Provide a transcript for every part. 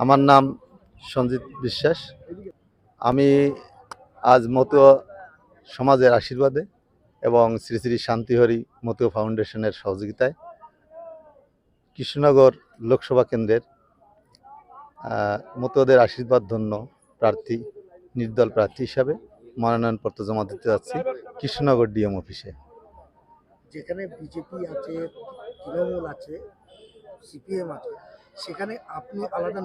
আমার নাম সঞ্জিত বিশ্বাস। আমি আজ মতো সমাজের আশীর্বাদে এবং শ্রী শ্রী শান্তিহরি মতো ফাউন্ডেশনের সহযোগিতায় কৃষ্ণনগর লোকসভা কেন্দ্রের আহ, মতোদের আশীর্বাদ ধন্য প্রার্থী নির্দল প্রার্থী হিসাবে মনোনয়নপত্র জমা দিতে যাচ্ছি কৃষ্ণনগর ডিএম অফিসে। যেখানে বিজেপি আছে তৃণমূল আছে সিপিএম আছে, সেখানে আপনি আলাদা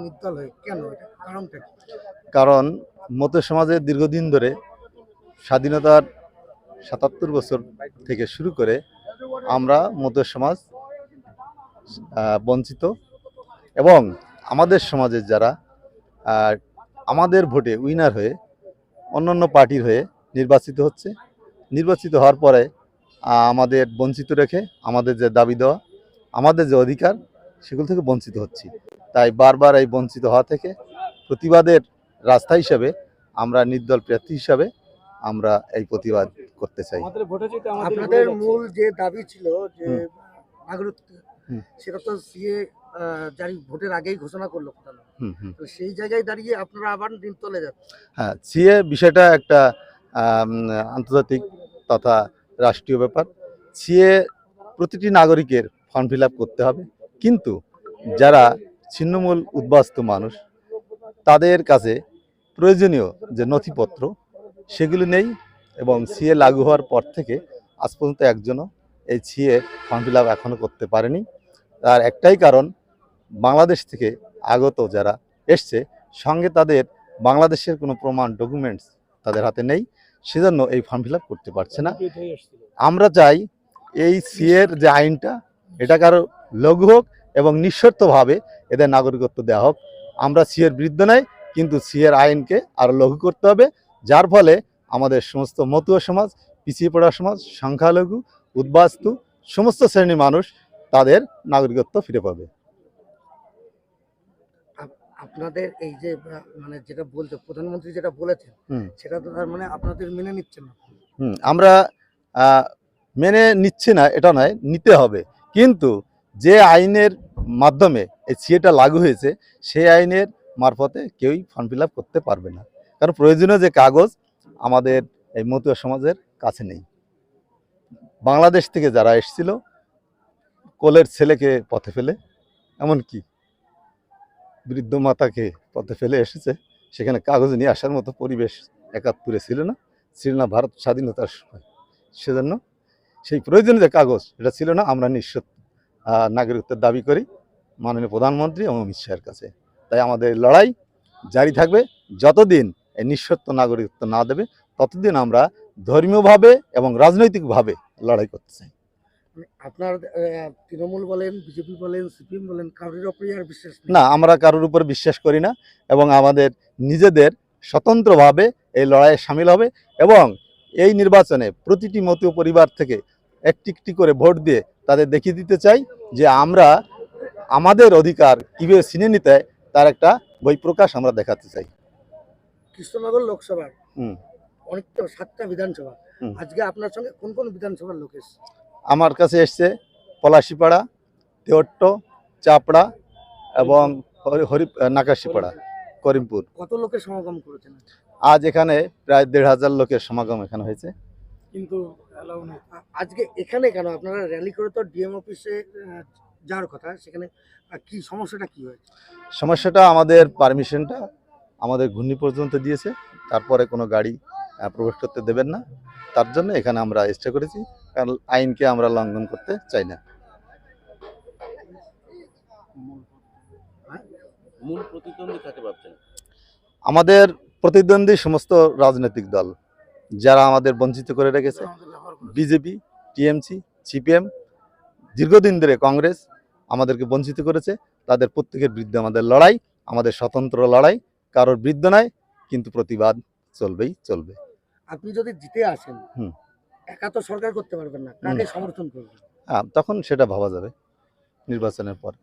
কেন? কারণটা কারণ মতো সমাজের দীর্ঘদিন ধরে স্বাধীনতার সাতাত্তর বছর থেকে শুরু করে আমরা মতো সমাজ বঞ্চিত এবং আমাদের সমাজের যারা আমাদের ভোটে উইনার হয়ে অন্যান্য পার্টির হয়ে নির্বাচিত হচ্ছে, নির্বাচিত হওয়ার পরে আমাদের বঞ্চিত রেখে আমাদের যে দাবি দেওয়া, আমাদের যে অধিকার সেগুলো থেকে বঞ্চিত হচ্ছি। তাই বারবার এই বঞ্চিত হওয়া থেকে প্রতিবাদের রাস্তা হিসাবে আমরা নির্দল প্রার্থী হিসাবে আমরা এই প্রতিবাদ করতে চাই। আপনাদের মূল যে দাবি ছিল যে হুম। সেটা তো সিএ জারি ভোটের আগেই ঘোষণা করল হুম হুম। তো সেই জায়গায় দাঁড়িয়ে আপনারা আবার দিন হ্যাঁ সিএ বিষয়টা একটা আন্তর্জাতিক তথা রাষ্ট্রীয় ব্যাপার। সিএ প্রতিটি নাগরিকের ফর্ম ফিল করতে হবে। কিন্তু যারা ছিন্নমূল উদ্বাস্তু মানুষ, তাদের কাছে প্রয়োজনীয় যে নথিপত্র, সেগুলো নেই এবং সিএ লাগু হওয়ার পর থেকে আজ পর্যন্ত একজনও এই সিএ ফর্ম ফিল আপ এখনও করতে পারেনি। তার একটাই কারণ, বাংলাদেশ থেকে আগত যারা এসছে, সঙ্গে তাদের বাংলাদেশের কোনো প্রমাণ ডকুমেন্টস তাদের হাতে নেই, সেজন্য এই ফর্ম ফিল করতে পারছে না। আমরা চাই এই সিএর যে আইনটা, এটা কারও লঘু হোক এবং নিঃশর্তভাবে এদের নাগরিকত্ব দেওয়া হোক। আমরা সিএর বিরুদ্ধে নাই কিন্তু সিএর আইনকে আরও লঘু করতে হবে যার ফলে আমাদের সমস্ত মতুয়া সমাজ পিছিয়ে পড়া সমাজ সংখ্যালঘু উদ্বাস্তু সমস্ত শ্রেণির মানুষ তাদের নাগরিকত্ব ফিরে পাবে। আপনাদের এই যে মানে যেটা বলতে প্রধানমন্ত্রী যেটা বলেছেন। সেটা তো তার মানে আপনাদের মেনে নিচ্ছেন না। হুম, আমরা মেনে নিচ্ছি না এটা নয় নিতে হবে। কিন্তু যে আইনের মাধ্যমে এই সিএটা লাগু হয়েছে সেই আইনের মারফতে কেউই ফর্ম ফিল করতে পারবে না। কারণ প্রয়োজনীয় যে কাগজ আমাদের এই মতুয়া সমাজের কাছে নেই। বাংলাদেশ থেকে যারা এসেছিল কোলের ছেলেকে পথে ফেলে এমনকি বৃদ্ধ মাতাকে পথে ফেলে এসেছে সেখানে কাগজ নিয়ে আসার মতো পরিবেশ একাত্তরে ছিল না ছিল না ভারত স্বাধীনতার সময়। সেজন্য সেই প্রয়োজনীয় যে কাগজ এটা ছিল না আমরা নিঃস্ব আহ, নাগরিকত্বের দাবি করি মাননীয় প্রধানমন্ত্রী এবং অমিত শাহের কাছে। তাই আমাদের লড়াই জারি থাকবে। যতদিন এই নিঃস্বত্ব নাগরিকত্ব না দেবে ততদিন আমরা ধর্মীয়ভাবে এবং রাজনৈতিকভাবে লড়াই করতে চাই। আপনার তৃণমূল বলেন বিজেপি বলেন সিপিএম বলেন কারোর ওপরই আর বিশ্বাস না আমরা কারোর উপর বিশ্বাস করি না এবং আমাদের নিজেদের স্বতন্ত্রভাবে এই লড়াইয়ে সামিল হবে এবং এই নির্বাচনে প্রতিটি মতীয় পরিবার থেকে একটি একটি করে ভোট দিয়ে তাদের দেখিয়ে দিতে চাই যে আমরা আমাদের অধিকার কীভাবে ছিনে নিতে তার একটা বই প্রকাশ আমরা দেখাতে চাই। কৃষ্ণনগর লোকসভার হুম। অনেকটা সাতটা বিধানসভা। আজকে আপনার সঙ্গে কোন কোন বিধানসভার লোক এসছে? আমার কাছে এসছে পলাশিপাড়া তেহট্ট চাপড়া এবং হরি- হরি নাকাশিপাড়া করিমপুর। কত লোকের সমাগম করেছেন? আজ এখানে প্রায় দেড় হাজার লোকের সমাগম এখানে হয়েছে। কিন্তু আজকে এখানে কেন? আপনারা র্যালি করে তো ডিএম অফিসে যাওয়ার কথা সেখানে কি সমস্যাটা কি হয়েছে? সমস্যাটা আমাদের পারমিশনটা আমাদের ঘূর্ণি পর্যন্ত দিয়েছে তারপরে কোনো গাড়ি প্রবেশ করতে দেবেন না। তার জন্য এখানে আমরা চেষ্টা করেছি কারণ আইনকে আমরা লঙ্ঘন করতে চাই না। মূল প্রতিদ্বন্দ্বী কাকে ভাবছেন? আমাদের প্রতিদ্বন্দ্বী সমস্ত রাজনৈতিক দল। যারা আমাদের বঞ্চিত করে রেখেছে বিজেপি টিএমসি সিপিএম দীর্ঘদিন ধরে কংগ্রেস আমাদেরকে বঞ্চিত করেছে। তাদের প্রত্যেকের বিরুদ্ধে আমাদের লড়াই আমাদের স্বতন্ত্র লড়াই কারোর বিরুদ্ধে নয় কিন্তু প্রতিবাদ চলবেই চলবে। আপনি যদি জিতে আসেন হুম। একা তো সরকার করতে পারবেন না কাকে সমর্থন করবেন? হ্যাঁ তখন সেটা ভাবা যাবে নির্বাচনের পর।